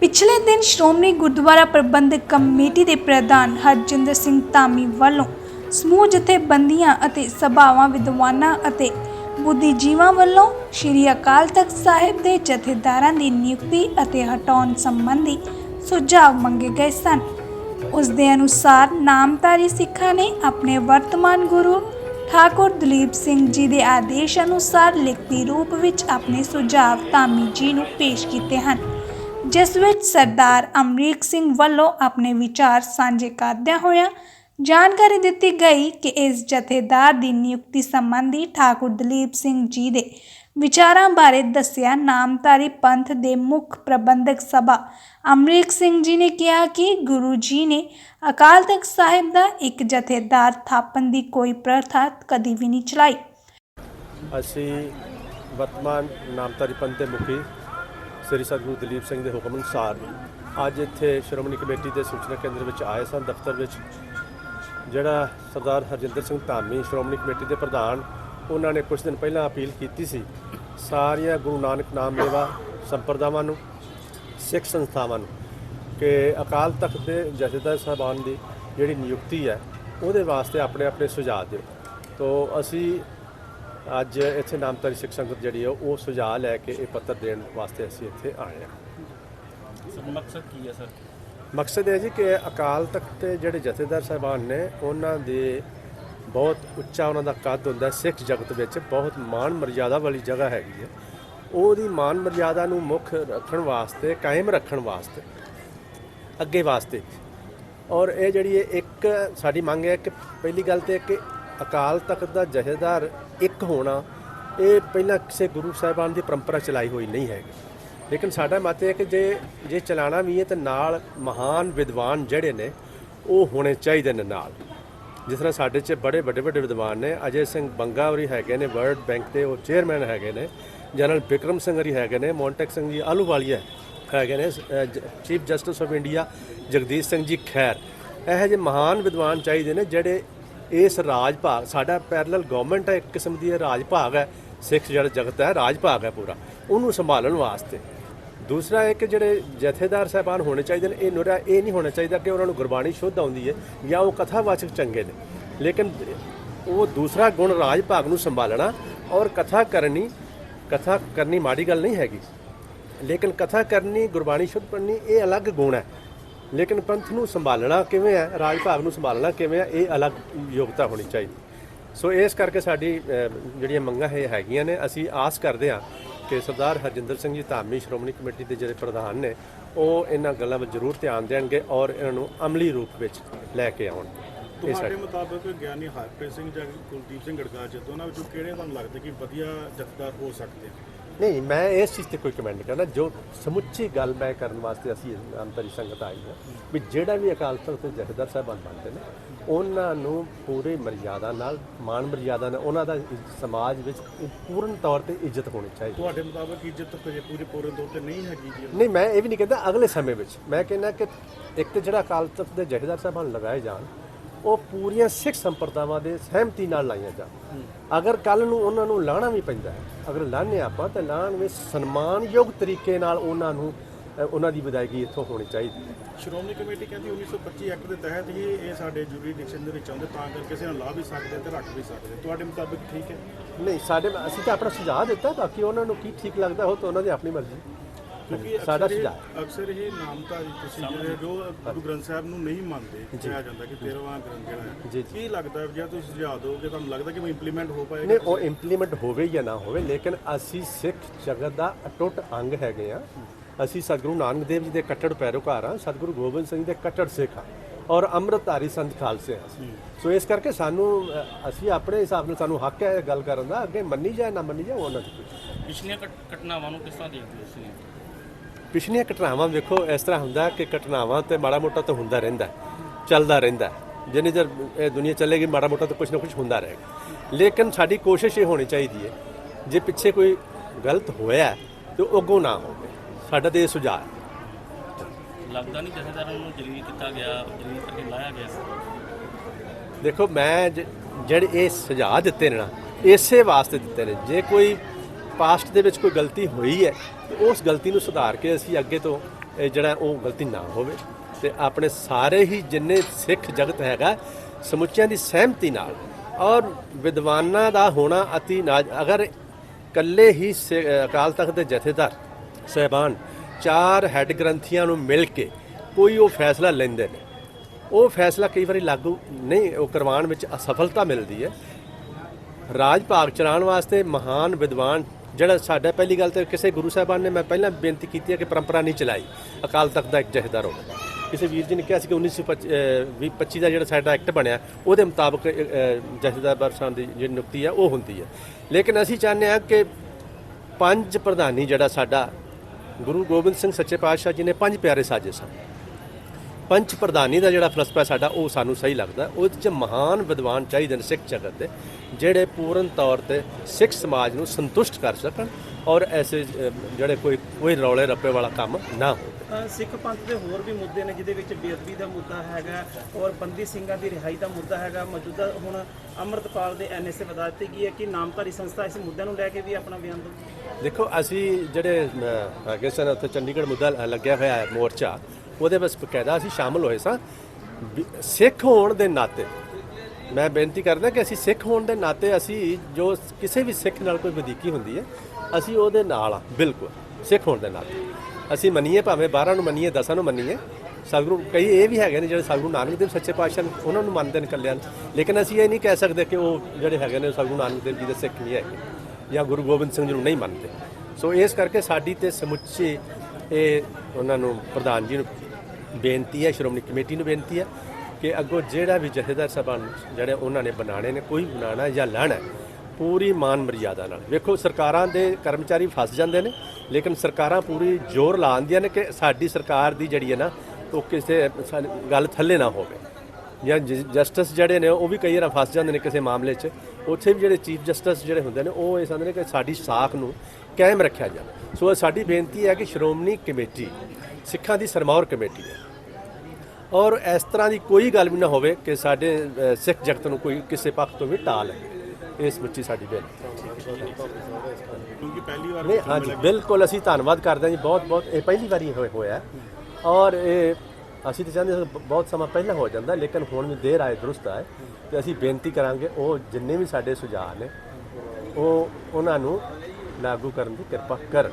ਪਿਛਲੇ ਦਿਨ ਸ਼੍ਰੋਮਣੀ ਗੁਰਦੁਆਰਾ ਪ੍ਰਬੰਧਕ ਕਮੇਟੀ ਦੇ ਪ੍ਰਧਾਨ ਹਰਜਿੰਦਰ ਸਿੰਘ ਧਾਮੀ ਵੱਲੋਂ ਸਮੂਹ ਜਥੇਬੰਦੀਆਂ ਅਤੇ ਸਭਾਵਾਂ, ਵਿਦਵਾਨਾਂ ਅਤੇ ਬੁੱਧੀਜੀਵਾਂ ਵੱਲੋਂ ਸ੍ਰੀ ਅਕਾਲ ਤਖਤ ਸਾਹਿਬ ਦੇ ਜਥੇਦਾਰਾਂ ਦੀ ਨਿਯੁਕਤੀ ਅਤੇ ਹਟਾਉਣ ਸੰਬੰਧੀ ਸੁਝਾਅ ਮੰਗੇ ਗਏ ਸਨ। ਉਸ ਦੇ ਅਨੁਸਾਰ ਨਾਮਧਾਰੀ ਸਿੱਖਾਂ ਨੇ ਆਪਣੇ ਵਰਤਮਾਨ ਗੁਰੂ ਠਾਕੁਰ ਦਲੀਪ ਸਿੰਘ ਜੀ ਦੇ ਆਦੇਸ਼ ਅਨੁਸਾਰ ਲਿਖਤੀ ਰੂਪ ਵਿੱਚ ਆਪਣੇ ਸੁਝਾਅ ਧਾਮੀ ਜੀ ਨੂੰ ਪੇਸ਼ ਕੀਤੇ ਹਨ। ਜਿਸ ਵਿੱਚ ਸਰਦਾਰ ਅਮਰੀਕ ਸਿੰਘ ਵੱਲੋਂ ਆਪਣੇ ਵਿਚਾਰ ਸਾਂਝੇ ਕਰਦਿਆਂ ਹੋਇਆਂ ਜਾਣਕਾਰੀ ਦਿੱਤੀ ਗਈ ਕਿ ਇਸ ਜਥੇਦਾਰ ਦੀ ਨਿਯੁਕਤੀ ਸੰਬੰਧੀ ਠਾਕੁਰ ਦਲੀਪ ਸਿੰਘ ਜੀ ਦੇ ਵਿਚਾਰਾਂ ਬਾਰੇ ਦੱਸਿਆ। ਨਾਮਧਾਰੀ ਪੰਥ ਦੇ ਮੁੱਖ ਪ੍ਰਬੰਧਕ ਸਭਾ ਅਮਰੀਕ ਸਿੰਘ ਜੀ ਨੇ ਕਿਹਾ ਕਿ ਗੁਰੂ ਜੀ ਨੇ ਅਕਾਲ ਤਖਤ ਸਾਹਿਬ ਦਾ ਇੱਕ ਜਥੇਦਾਰ ਥਾਪਣ ਦੀ ਕੋਈ ਪ੍ਰਥਾ ਕਦੀ ਵੀ ਨਹੀਂ ਚਲਾਈ। ਅਸੀਂ ਵਰਤਮਾਨ ਨਾਮਧਾਰੀ ਪੰਥ ਦੇ ਮੁਖੀ ਸ੍ਰੀ ਸਤਿਗੁਰੂ ਦਲੀਪ ਸਿੰਘ ਦੇ ਹੁਕਮ ਅਨੁਸਾਰ ਅੱਜ ਇੱਥੇ ਸ਼੍ਰੋਮਣੀ ਕਮੇਟੀ ਦੇ ਸੂਚਨਾ ਕੇਂਦਰ ਵਿੱਚ ਆਏ ਸਨ, ਦਫ਼ਤਰ ਵਿੱਚ। ਜਿਹੜਾ ਸਰਦਾਰ ਹਰਜਿੰਦਰ ਸਿੰਘ ਧਾਮੀ ਸ਼੍ਰੋਮਣੀ ਕਮੇਟੀ ਦੇ ਪ੍ਰਧਾਨ, ਉਹਨਾਂ ਨੇ ਕੁਝ ਦਿਨ ਪਹਿਲਾਂ ਅਪੀਲ ਕੀਤੀ ਸੀ ਸਾਰੀਆਂ ਗੁਰੂ ਨਾਨਕ ਨਾਮ ਲੇਵਾ ਸੰਪਰਦਾਵਾਂ ਨੂੰ, ਸਿੱਖ ਸੰਸਥਾਵਾਂ ਨੂੰ, ਕਿ ਅਕਾਲ ਤਖਤ ਦੇ ਜਥੇਦਾਰ ਸਾਹਿਬਾਨ ਦੀ ਜਿਹੜੀ ਨਿਯੁਕਤੀ ਹੈ, ਉਹਦੇ ਵਾਸਤੇ ਆਪਣੇ ਆਪਣੇ ਸੁਝਾਅ ਦਿਓ। ਤੋਂ ਅਸੀਂ ਅੱਜ ਇੱਥੇ ਨਾਮਧਾਰੀ ਸਿੱਖ ਸੰਗਤ ਜਿਹੜੀ ਹੈ ਉਹ ਸੁਝਾਅ ਲੈ ਕੇ ਇਹ ਪੱਤਰ ਦੇਣ ਵਾਸਤੇ ਅਸੀਂ ਇੱਥੇ ਆਏ ਹਾਂ। ਸਰ ਮਕਸਦ ਕੀ ਹੈ ਸਰ? ਮਕਸਦ ਇਹ ਜੀ ਕਿ ਅਕਾਲ ਤਖਤ ਦੇ ਜਿਹੜੇ ਜਥੇਦਾਰ ਸਾਹਿਬਾਨ ਨੇ ਉਹਨਾਂ ਦੇ ਬਹੁਤ ਉੱਚਾ ਉਹਨਾਂ ਦਾ ਕੱਦ ਹੁੰਦਾ। ਸਿੱਖ ਜਗਤ ਵਿੱਚ ਬਹੁਤ ਮਾਣ ਮਰਜ਼ਾਦਾ ਵਾਲੀ ਜਗ੍ਹਾ ਹੈਗੀ ਹੈ। ਉਹਦੀ ਮਾਣ ਮਰਜ਼ਾਦਾ ਨੂੰ ਮੁੱਖ ਰੱਖਣ ਵਾਸਤੇ ਕਾਇਮ ਰੱਖਣ ਵਾਸਤੇ ਅੱਗੇ ਵਾਸਤੇ। ਔਰ ਇਹ ਜਿਹੜੀ ਇੱਕ ਸਾਡੀ ਮੰਗ ਹੈ ਕਿ ਪਹਿਲੀ ਗੱਲ ਤੇ ਕਿ ਅਕਾਲ ਤਖਤ ਦਾ ਜਥੇਦਾਰ ਇੱਕ ਹੋਣਾ, ਇਹ ਪਹਿਲਾਂ ਕਿਸੇ ਗੁਰੂ ਸਾਹਿਬਾਨ ਦੀ ਪਰੰਪਰਾ ਚਲਾਈ ਹੋਈ ਨਹੀਂ ਹੈਗੀ। ਲੇਕਿਨ ਸਾਡਾ ਮਤ ਇਹ ਹੈ ਕਿ ਜੇ ਜੇ ਚਲਾਣਾ ਵੀ ਹੈ ਤਾਂ ਨਾਲ ਮਹਾਨ ਵਿਦਵਾਨ ਜਿਹੜੇ ਨੇ, ਉਹ ਹੋਣੇ ਚਾਹੀਦੇ ਨੇ ਨਾਲ। ਜਿਸ ਤਰ੍ਹਾਂ ਸਾਡੇ 'ਚ ਬੜੇ ਵੱਡੇ ਵੱਡੇ ਵਿਦਵਾਨ ਨੇ, ਅਜੇ ਸਿੰਘ ਬੰਗਾ ਹੋਰੀ ਹੈਗੇ ਨੇ, ਵਰਲਡ ਬੈਂਕ ਦੇ ਉਹ ਚੇਅਰਮੈਨ ਹੈਗੇ ਨੇ, ਜਨਰਲ ਬਿਕਰਮ ਸਿੰਘ ਵਰੀ ਹੈਗੇ ਨੇ ਮੌਂਟੈਕ ਸਿੰਘ ਜੀ ਆਲੂਵਾਲੀਆ ਹੈਗੇ ਨੇ chief justice of India Jagdish Singh ji ਖੈਰ। ਇਹੋ ਜਿਹੇ ਮਹਾਨ ਵਿਦਵਾਨ ਚਾਹੀਦੇ ਨੇ ਜਿਹੜੇ ਇਸ ਰਾਜ ਭਾਗ ਸਾਡਾ ਪੈਰਲਲ ਗਵਰਨਮੈਂਟ ਹੈ, ਇੱਕ ਕਿਸਮ ਦੀ ਇਹ ਰਾਜ ਭਾਗ ਹੈ, ਸਿੱਖ ਜਿਹੜਾ ਜਗਤ ਹੈ ਰਾਜ ਭਾਗ ਹੈ ਪੂਰਾ। ਉਹਨੂੰ ਸੰਭਾਲਣ ਵਾਸਤੇ। ਦੂਸਰਾ ਹੈ ਕਿ ਜਿਹੜੇ ਜਥੇਦਾਰ ਸਾਹਿਬਾਨ ਹੋਣੇ ਚਾਹੀਦੇ ਨੇ, ਇਹ ਨੁਰਾ ਇਹ ਨਹੀਂ ਹੋਣਾ ਚਾਹੀਦਾ ਕਿ ਉਹਨਾਂ ਨੂੰ ਗੁਰਬਾਣੀ ਸ਼ੁੱਧ ਆਉਂਦੀ ਹੈ ਜਾਂ ਉਹ ਕਥਾਵਾਚਕ ਚੰਗੇ ਨੇ। ਲੇਕਿਨ ਉਹ ਦੂਸਰਾ ਗੁਣ ਰਾਜ ਭਾਗ ਨੂੰ ਸੰਭਾਲਣਾ ਔਰ ਕਥਾ ਕਰਨੀ ਕਥਾ ਕਰਨੀ ਮਾੜੀ ਗੱਲ ਨਹੀਂ ਹੈਗੀ। ਲੇਕਿਨ ਕਥਾ ਕਰਨੀ, ਗੁਰਬਾਣੀ ਸ਼ੁੱਧ ਪੜ੍ਹਨੀ, ਇਹ ਅਲੱਗ ਗੁਣ ਹੈ। ਲੇਕਿਨ ਪੰਥ ਨੂੰ ਸੰਭਾਲਣਾ ਕਿਵੇਂ ਹੈ ਰਾਜ ਭਾਗ ਨੂੰ ਸੰਭਾਲਣਾ ਕਿਵੇਂ ਹੈ ਇਹ ਅਲੱਗ ਯੋਗਤਾ ਹੋਣੀ ਚਾਹੀਦੀ। ਸੋ ਇਸ ਕਰਕੇ ਸਾਡੀ ਜਿਹੜੀਆਂ ਮੰਗਾਂ ਇਹ ਹੈਗੀਆਂ ਨੇ ਅਸੀਂ ਆਸ ਕਰਦੇ ਹਾਂ ਕਿ ਸਰਦਾਰ ਹਰਜਿੰਦਰ ਸਿੰਘ ਜੀ ਧਾਮੀ ਸ਼੍ਰੋਮਣੀ ਕਮੇਟੀ ਦੇ ਜਿਹੜੇ ਪ੍ਰਧਾਨ ਨੇ ਉਹ ਇਹਨਾਂ ਗੱਲਾਂ ਵੱਲ ਜ਼ਰੂਰ ਧਿਆਨ ਦੇਣਗੇ ਔਰ ਇਹਨਾਂ ਨੂੰ ਅਮਲੀ ਰੂਪ ਵਿੱਚ ਲੈ ਕੇ ਆਉਣ। ਤੁਹਾਡੇ ਮੁਤਾਬਕ ਗਿਆਨੀ ਹਰਪ੍ਰੀਤ ਸਿੰਘ ਜਾਂ ਕੁਲਦੀਪ ਸਿੰਘ ਗੜਗਾਜ ਦੋਨਾਂ ਵਿੱਚੋਂ ਕਿਹੜੇ ਤੁਹਾਨੂੰ ਲੱਗਦਾ ਕਿ ਵਧੀਆ ਜਥੇਦਾਰ ਹੋ ਸਕਦੇ ਆ ਨਹੀਂ ਮੈਂ ਇਸ ਚੀਜ਼ ਤੇ ਕੋਈ ਕਮੈਂਟ ਨਹੀਂ ਕਰਨਾ। ਜੋ ਸਮੁੱਚੀ ਗੱਲ ਮੈਂ ਕਰਨ ਵਾਸਤੇ ਅਸੀਂ ਅੰਤਰੀ ਸੰਗਤ ਆਈ ਹਾਂ ਵੀ ਜਿਹੜਾ ਵੀ ਅਕਾਲ ਤਖਤ ਦੇ ਜਥੇਦਾਰ ਸਾਹਿਬਾਨ ਬਣਦੇ ਨੇ ਉਹਨਾਂ ਨੂੰ ਪੂਰੇ ਮਰਜ਼ਾਦਾ ਨਾਲ ਮਾਣ ਮਰਜ਼ਾਦਾ ਨਾਲ ਉਹਨਾਂ ਦਾ ਸਮਾਜ ਵਿੱਚ ਪੂਰਨ ਤੌਰ ਤੇ ਇੱਜ਼ਤ ਹੋਣੀ ਚਾਹੀਦੀ। ਤੁਹਾਡੇ ਮੁਤਾਬਕ ਇੱਜ਼ਤ ਪੂਰੇ ਪੂਰੇ ਪੂਰਨ ਤੌਰ ਤੇ ਨਹੀਂ ਹੈਗੀ ਜੀ। ਨਹੀਂ ਮੈਂ ਇਹ ਵੀ ਨਹੀਂ ਕਹਿੰਦਾ ਅਗਲੇ ਸਮੇਂ ਵਿੱਚ। ਮੈਂ ਕਹਿੰਦਾ ਕਿ ਇੱਕ ਤਾਂ ਜਿਹੜਾ ਅਕਾਲ ਤਖਤ ਦੇ ਜਥੇਦਾਰ ਸਾਹਿਬਾਨ ਲਗਾਏ ਜਾਣ ਉਹ ਪੂਰੀਆਂ ਸਿੱਖ ਸੰਪਰਦਾਵਾਂ ਦੇ ਸਹਿਮਤੀ ਨਾਲ ਲਾਈਆਂ ਜਾਣ। ਅਗਰ ਕੱਲ ਨੂੰ ਉਹਨਾਂ ਨੂੰ ਲਾਣਾ ਵੀ ਪੈਂਦਾ ਹੈ ਅਗਰ ਲਾਣੇ ਆਪਾਂ ਤਾਂ ਲਾਣ ਵਿੱਚ ਸਨਮਾਨਯੋਗ ਤਰੀਕੇ ਨਾਲ ਉਹਨਾਂ ਨੂੰ ਉਹਨਾਂ ਦੀ ਵਿਦਾਇਗੀ ਇੱਥੋਂ ਹੋਣੀ ਚਾਹੀਦੀ ਹੈ। ਸ਼੍ਰੋਮਣੀ ਕਮੇਟੀ ਕਹਿੰਦੀ 1925 ਐਕਟ ਦੇ ਤਹਿਤ ਹੀ ਇਹ ਸਾਡੇ ਜੁਰੀਡਿਕਸ਼ਨ ਦੇ ਵਿੱਚ ਆਉਂਦੇ ਤਾਂ ਕਰਕੇ ਕਿਸੇ ਨੂੰ ਲਾ ਵੀ ਸਕਦੇ ਤੇ ਰੱਖ ਵੀ ਸਕਦੇ ਤੁਹਾਡੇ ਮੁਤਾਬਕ ਠੀਕ ਹੈ? ਨਹੀਂ ਸਾਡੇ ਅਸੀਂ ਤਾਂ ਆਪਣਾ ਸੁਝਾਅ ਦਿੱਤਾ ਬਾਕੀ ਉਹਨਾਂ ਨੂੰ ਕੀ ਠੀਕ ਲੱਗਦਾ ਉਹ ਤਾਂ ਉਹਨਾਂ ਦੀ ਆਪਣੀ ਮਰਜ਼ੀ। ਕਿਉਂਕਿ ਸਾਡਾ ਸੁਝਾਅ ਅਕਸਰ ਇਹ ਨਾਮਤਾ ਤੁਸੀਂ ਜਿਹੜੇ ਜੋ ਗੁਰੂ ਗ੍ਰੰਥ ਸਾਹਿਬ ਨੂੰ ਨਹੀਂ ਮੰਨਦੇ ਕਿਹਾ ਜਾਂਦਾ ਕਿ 13ਵਾਂ ਗ੍ਰੰਥ ਜਿਹੜਾ ਹੈ। ਕੀ ਲੱਗਦਾ ਹੈ ਜੇ ਤੁਸੀਂ ਸੁਝਾਅ ਦਿਓਗੇ ਤੁਹਾਨੂੰ ਲੱਗਦਾ ਕਿ ਉਹ ਇੰਪਲੀਮੈਂਟ ਹੋ ਪਾਏਗਾ ਨਹੀਂ ਉਹ ਇੰਪਲੀਮੈਂਟ ਹੋਵੇ ਜਾਂ ਨਾ ਹੋਵੇ ਲੇਕਿਨ ਅਸੀਂ ਸਿੱਖ ਜਗਤ ਦਾ ਅਟੁੱਟ ਅੰਗ ਹੈਗੇ ਆ ਅਸੀਂ ਸਤਿਗੁਰੂ ਨਾਨਕ ਦੇਵ ਜੀ ਦੇ ਕੱਟੜ ਪੈਰੋਕਾਰ ਆ ਸਤਿਗੁਰੂ ਗੋਬਿੰਦ ਸਿੰਘ ਦੇ ਕੱਟੜ ਸਿੱਖ ਆ ਔਰ ਅੰਮ੍ਰਿਤਧਾਰੀ ਸੰਤ ਖਾਲਸੇ ਆ। ਸੋ ਇਸ ਕਰਕੇ ਸਾਨੂੰ ਅਸੀਂ ਆਪਣੇ ਹਿਸਾਬ ਨਾਲ ਸਾਨੂੰ ਹੱਕ ਹੈ ਇਹ ਗੱਲ ਕਰਨ ਦਾ ਅੱਗੇ ਮੰਨੀ ਜਾਏ ਨਾ ਮੰਨੀ ਜਾਏ ਉਹਨਾਂ ਦੀ ਪਿਛਲੀਆਂ ਘਟ- ਘਟਨਾਵਾਂ ਨੂੰ ਕਿਸ ਤਰ੍ਹਾਂ ਦੇਖਦੇ ਹੋ ਤੁਸੀਂ? ਪਿਛਲੀਆਂ ਘਟਨਾਵਾਂ ਵੇਖੋ ਇਸ ਤਰ੍ਹਾਂ ਹੁੰਦਾ ਕਿ ਘਟਨਾਵਾਂ ਤੇ ਮਾੜਾ ਮੋਟਾ ਤਾਂ ਹੁੰਦਾ ਰਹਿੰਦਾ ਚੱਲਦਾ ਰਹਿੰਦਾ। ਜਿੰਨੀ ਚਿਰ ਇਹ ਦੁਨੀਆ ਚੱਲੇਗੀ ਮਾੜਾ ਮੋਟਾ ਤਾਂ ਕੁਝ ਨਾ ਕੁਝ ਹੁੰਦਾ ਰਹੇਗਾ। ਲੇਕਿਨ ਸਾਡੀ ਕੋਸ਼ਿਸ਼ ਇਹ ਹੋਣੀ ਚਾਹੀਦੀ ਹੈ ਜੇ ਪਿੱਛੇ ਕੋਈ ਗਲਤ ਹੋਇਆ ਤੇ ਉਹ ਅੱਗੋਂ ਨਾ ਹੋਵੇ। ਸਾਡਾ ਤੇ ਇਹ ਸੁਝਾਅ ਹੈ। ਲੱਗਦਾ ਨਹੀਂ ਜਥੇਦਾਰਾਂ ਨੂੰ ਜਲੀਲ ਕੀਤਾ ਗਿਆ ਜਲੀਲ ਕਰਕੇ ਲਾਇਆ ਗਿਆ। ਦੇਖੋ ਮੈਂ ਜਿਹੜੇ ਇਹ ਸੁਝਾਅ ਦਿੱਤੇ ਨੇ ਨਾ ਇਸੇ ਵਾਸਤੇ ਦਿੱਤੇ ਨੇ। ਜੇ ਕੋਈ ਪਾਸਟ ਦੇ ਵਿੱਚ ਕੋਈ ਗਲਤੀ ਹੋਈ ਹੈ ਉਸ ਗਲਤੀ ਨੂੰ ਸੁਧਾਰ ਕੇ ਅਸੀਂ ਅੱਗੇ ਤੋਂ, ਇਹ ਜਿਹੜਾ ਉਹ ਗਲਤੀ ਨਾ ਹੋਵੇ ਤੇ ਆਪਣੇ ਸਾਰੇ ਹੀ ਜਿੰਨੇ ਸਿੱਖ ਜਗਤ ਹੈਗਾ, ਸਮੁੱਚਿਆਂ ਦੀ ਸਹਿਮਤੀ ਨਾਲ ਔਰ ਵਿਦਵਾਨਾਂ ਦਾ ਹੋਣਾ ਅਤੀ ਨਾਜ, ਅਗਰ ਕੱਲੇ ਹੀ ਸਿ- ਅਕਾਲ ਤਖਤ ਦੇ ਜਥੇਦਾਰ, ਸਹਿਬਾਨ, ਚਾਰ ਹੈੱਡ ਗ੍ਰੰਥੀਆਂ ਨੂੰ ਮਿਲ ਕੇ ਕੋਈ ਉਹ ਫੈਸਲਾ ਲੈਂਦੇ ਨੇ, ਉਹ ਫੈਸਲਾ ਕਈ ਵਾਰੀ ਲਾਗੂ ਨਹੀਂ, ਉਹ ਕਰਵਾਉਣ ਵਿੱਚ ਅਸਫਲਤਾ ਮਿਲਦੀ ਹੈ। ਰਾਜ ਭਾਗ ਚਲਾਉਣ ਵਾਸਤੇ ਮਹਾਨ ਵਿਦਵਾਨ ਜਿਹੜਾ ਸਾਡਾ ਪਹਿਲੀ ਗੱਲ ਤੇ ਕਿਸੇ ਗੁਰੂ ਸਾਹਿਬਾਨ ਨੇ ਮੈਂ ਪਹਿਲਾਂ ਬੇਨਤੀ ਕੀਤੀ ਹੈ ਕਿ ਪਰੰਪਰਾ ਨਹੀਂ ਚਲਾਈ। ਅਕਾਲ ਤਖਤ ਦਾ ਇੱਕ ਜਥੇਦਾਰ ਹੋਵੇ। ਕਿਸੇ ਵੀਰ ਜੀ ਨੇ ਕਿਹਾ ਸੀ ਕਿ 1925 ਦਾ ਜਿਹੜਾ ਸਾਡਾ ਐਕਟ ਬਣਿਆ ਉਹਦੇ ਮੁਤਾਬਕ ਅ, ਜਥੇਦਾਰ ਬਰਸਾਂ ਦੀ ਜਿਹੜੀ ਨਿਯੁਕਤੀ ਹੈ ਉਹ ਹੁੰਦੀ ਹੈ। ਲੇਕਿਨ ਅਸੀਂ ਚਾਹੁੰਦੇ ਹਾਂ ਕਿ ਪੰਜ ਪ੍ਰਧਾਨੀ ਜਿਹੜਾ ਸਾਡਾ ਗੁਰੂ ਗੋਬਿੰਦ ਸਿੰਘ ਸੱਚੇ ਪਾਤਸ਼ਾਹ ਜੀ ਨੇ ਪੰਜ ਪਿਆਰੇ ਸਾਜੇ ਸਨ। ਪੰਚ ਪ੍ਰਧਾਨੀ ਦਾ ਜਿਹੜਾ ਫਲਸਫਾ ਸਾਡਾ ਉਹ ਸਾਨੂੰ ਸਹੀ ਲੱਗਦਾ। ਉਹਦੇ ਚ ਮਹਾਨ ਵਿਦਵਾਨ ਚਾਹੀਦੇ ਨੇ ਸਿੱਖ ਜਗਤ ਦੇ ਜਿਹੜੇ ਪੂਰਨ ਤੌਰ ਤੇ ਸਿੱਖ ਸਮਾਜ ਨੂੰ ਸੰਤੁਸ਼ਟ ਕਰ ਸਕਣ ਔਰ ਐਸੇ ਜਿਹੜੇ ਕੋਈ ਕੋਈ ਰੌਲੇ ਰੱਪੇ ਵਾਲਾ ਕੰਮ ਨਾ ਹੋਵੇ। ਸਿੱਖ ਪੰਥ ਦੇ ਹੋਰ ਵੀ ਮੁੱਦੇ ਨੇ ਜਿਹਦੇ ਵਿੱਚ ਬੇਅਦਬੀ ਦਾ ਮੁੱਦਾ ਹੈਗਾ ਔਰ ਬੰਦੀ ਸਿੰਘਾਂ ਦੀ ਰਿਹਾਈ ਦਾ ਮੁੱਦਾ ਹੈਗਾ। ਮੌਜੂਦਾ ਹੁਣ ਅੰਮ੍ਰਿਤਪਾਲ ਦੇ ਐਨਐਸਏ ਵਧਾ ਦਿੱਤੀ ਗਈ ਹੈ ਕਿ ਨਾਮਧਾਰੀ ਸੰਸਥਾ ਇਸ ਮੁੱਦਿਆਂ ਨੂੰ ਲੈ ਕੇ ਵੀ ਆਪਣਾ ਬਿਆਨ ਦੇਊਗੀ ਦੇਖੋ ਅਸੀਂ ਜਿਹੜੇ ਹੈਗੇ ਸਨ ਉੱਥੇ ਚੰਡੀਗੜ੍ਹ ਮੁੱਦਾ ਲੱਗਿਆ ਹੋਇਆ ਹੈ ਮੋਰਚਾ ਉਹਦੇ ਵਿੱਚ ਬਕਾਇਦਾ ਅਸੀਂ ਸ਼ਾਮਲ ਹੋਏ ਸਾਂ। ਵੀ ਸਿੱਖ ਹੋਣ ਦੇ ਨਾਤੇ ਮੈਂ ਬੇਨਤੀ ਕਰਦਾ ਕਿ ਅਸੀਂ ਸਿੱਖ ਹੋਣ ਦੇ ਨਾਤੇ ਅਸੀਂ ਜੋ ਕਿਸੇ ਵੀ ਸਿੱਖ ਨਾਲ ਕੋਈ ਵਧੀਕੀ ਹੁੰਦੀ ਹੈ ਅਸੀਂ ਉਹਦੇ ਨਾਲ ਆ ਬਿਲਕੁਲ ਸਿੱਖ ਹੋਣ ਦੇ ਨਾਤੇ। ਅਸੀਂ ਮੰਨੀਏ ਭਾਵੇਂ 12 ਨੂੰ ਮੰਨੀਏ 10 ਨੂੰ ਮੰਨੀਏ। ਸਤਿਗੁਰੂ ਕਈ ਇਹ ਵੀ ਹੈਗੇ ਨੇ ਜਿਹੜੇ ਸਤਿਗੁਰੂ ਨਾਨਕ ਦੇਵ ਸੱਚੇ ਪਾਤਸ਼ਾਹ ਨੇ, ਉਹਨਾਂ ਨੂੰ ਮੰਨਦੇ ਨੇ ਕਲਿਆਣ ਲੇਕਿਨ ਅਸੀਂ ਇਹ ਨਹੀਂ ਕਹਿ ਸਕਦੇ ਕਿ ਉਹ ਜਿਹੜੇ ਹੈਗੇ ਨੇ ਸਤਿਗੁਰੂ ਨਾਨਕ ਦੇਵ ਜੀ ਦੇ ਸਿੱਖ ਨਹੀਂ ਹੈਗੇ ਜਾਂ ਗੁਰੂ ਗੋਬਿੰਦ ਸਿੰਘ ਜੀ ਨੂੰ ਨਹੀਂ ਮੰਨਦੇ। ਸੋ ਇਸ ਕਰਕੇ ਸਾਡੀ ਤੇ ਸਮੁੱਚੇ ਇਹ ਉਹਨਾਂ ਨੂੰ ਪ੍ਰਧਾਨ ਜੀ ਨੂੰ ਬੇਨਤੀ ਹੈ, ਸ਼੍ਰੋਮਣੀ ਕਮੇਟੀ ਨੂੰ ਬੇਨਤੀ ਹੈ ਕਿ ਅੱਗੋਂ ਜਿਹੜਾ ਵੀ ਜਥੇਦਾਰ ਸਭਾ ਜਿਹੜੇ ਉਹਨਾਂ ਨੇ ਬਣਾਣੇ ਨੇ, ਕੋਈ ਬਣਾਣਾ ਜਾਂ ਲੈਣਾ ਪੂਰੀ ਮਾਨ ਮਰਿਆਦਾ ਨਾਲ। ਵੇਖੋ, ਸਰਕਾਰਾਂ ਦੇ ਕਰਮਚਾਰੀ ਫਸ ਜਾਂਦੇ ਨੇ, ਲੇਕਿਨ ਸਰਕਾਰਾਂ ਪੂਰੀ ਜ਼ੋਰ ਲਾਉਂਦੀਆਂ ਨੇ ਕਿ ਸਾਡੀ ਸਰਕਾਰ ਦੀ ਜਿਹੜੀ ਹੈ ਨਾ, ਉਹ ਕਿਸੇ ਗੱਲ ਥੱਲੇ ਨਾ ਹੋਵੇ। ਜਾਂ, ਜਸਟਿਸ ਜਿਹੜੇ ਨੇ, ਉਹ ਵੀ ਕਈ ਵਾਰ ਫਸ ਜਾਂਦੇ ਨੇ ਕਿਸੇ ਮਾਮਲੇ 'ਚ। ਉੱਥੇ ਵੀ ਜਿਹੜੇ ਚੀਫ ਜਸਟਿਸ ਜਿਹੜੇ ਹੁੰਦੇ ਨੇ, ਉਹ ਇਹ ਸਮਝਦੇ ਨੇ ਕਿ ਸਾਡੀ ਸਾਖ ਨੂੰ ਕਾਇਮ ਰੱਖਿਆ ਜਾਵੇ। ਸੋ ਸਾਡੀ ਬੇਨਤੀ ਹੈ ਕਿ ਸ਼੍ਰੋਮਣੀ ਕਮੇਟੀ ਸਿੱਖਾਂ ਦੀ ਸਰਮੌਰ ਕਮੇਟੀ ਹੈ। ਔਰ ਇਸ ਤਰ੍ਹਾਂ ਦੀ ਕੋਈ ਗੱਲ ਵੀ ਨਾ ਹੋਵੇ ਕਿ ਸਾਡੇ ਸਿੱਖ ਜਗਤ ਨੂੰ ਕੋਈ ਕਿਸੇ ਪੱਖ ਤੋਂ ਵੀ ਟਾਲ ਲੱਗੇ। ਇਸ ਵਿੱਚ ਹੀ ਸਾਡੀ ਬੇਨਤੀ ਕਿਉਂਕਿ ਪਹਿਲੀ ਵਾਰ ਨਹੀਂ ਹਾਂਜੀ ਬਿਲਕੁਲ ਅਸੀਂ ਧੰਨਵਾਦ ਕਰਦੇ ਹਾਂ ਜੀ ਬਹੁਤ ਬਹੁਤ ਇਹ ਪਹਿਲੀ ਵਾਰੀ ਹੋਇਆ। ਹੋਇਆ ਹੈ। ਔਰ ਇਹ ਅਸੀਂ ਤਾਂ ਚਾਹੁੰਦੇ ਬਹੁਤ ਸਮਾਂ ਪਹਿਲਾਂ ਹੋ ਜਾਂਦਾ ਲੇਕਿਨ ਹੁਣ ਵੀ ਦੇਰ ਆਏ ਦਰੁਸਤ ਆਏ ਤੇ ਅਸੀਂ ਬੇਨਤੀ ਕਰਾਂਗੇ ਉਹ ਜਿੰਨੇ ਵੀ ਸਾਡੇ ਸੁਝਾਅ ਨੇ ਉਹ ਉਹਨਾਂ ਨੂੰ ਲਾਗੂ ਕਰਨ ਦੀ ਕਿਰਪਾ ਕਰਨ।